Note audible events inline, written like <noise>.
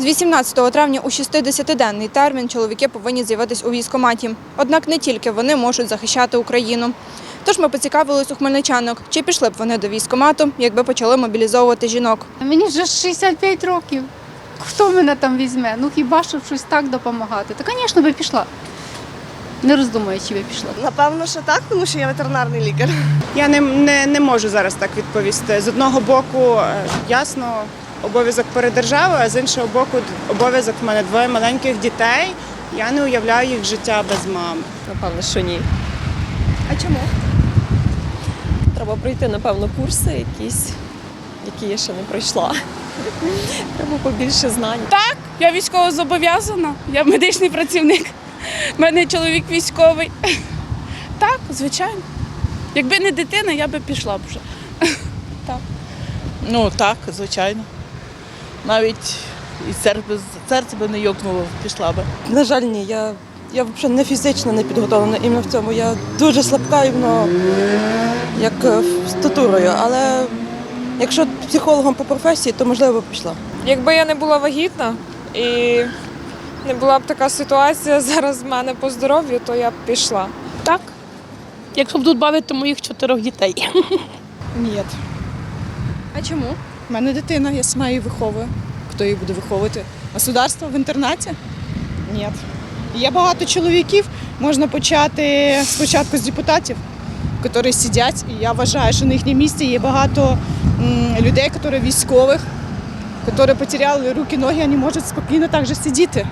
З 18 травня у 60-денний термін чоловіки повинні з'явитись у військкоматі. Однак не тільки вони можуть захищати Україну. Тож ми поцікавились у хмельничанок, чи пішли б вони до військкомату, якби почали мобілізовувати жінок. Мені вже 65 років. Хто мене там візьме? Ну хіба щоб щось так допомагати? Та, звісно, би пішла. Не роздумуючи би пішла. Напевно, що так, тому що я ветеринарний лікар. Я не, не, не можу зараз так відповісти. З одного боку, е, ясно, обов'язок перед державою, а з іншого боку, обов'язок в мене двоє маленьких дітей. Я не уявляю їх життя без мами. Напевно, що ні. А чому? Треба пройти, напевно, курси якісь, які я ще не пройшла. Треба побільше знань. Так, Я військово зобов'язана, я медичний працівник. У мене чоловік військовий. Так, звичайно. Якби не дитина, я би пішла б вже. Ну так, звичайно. Навіть і серце, серце би не йокнуло, пішла би. На жаль, ні. Я, я взагалі не фізично не підготовлена іменно в цьому. Я дуже слабка іменно як е, статурою. Але якщо психологом по професії, то можливо б пішла. Якби я не була вагітна і не була б така ситуація <laughs> зараз в мене по здоров'ю, то я б пішла. Так. Якщо будуть бавити моїх чотирьох дітей. <laughs> Ні. А чому? У мене дитина, я сама її виховую. Хто її буде виховувати? Государство в інтернаті? Ні. Є багато чоловіків. Можна почати спочатку з депутатів, які сидять. І я вважаю, що на їхньому місці є багато людей, які військових, які потеряли руки, ноги, вони можуть спокійно так же сидіти.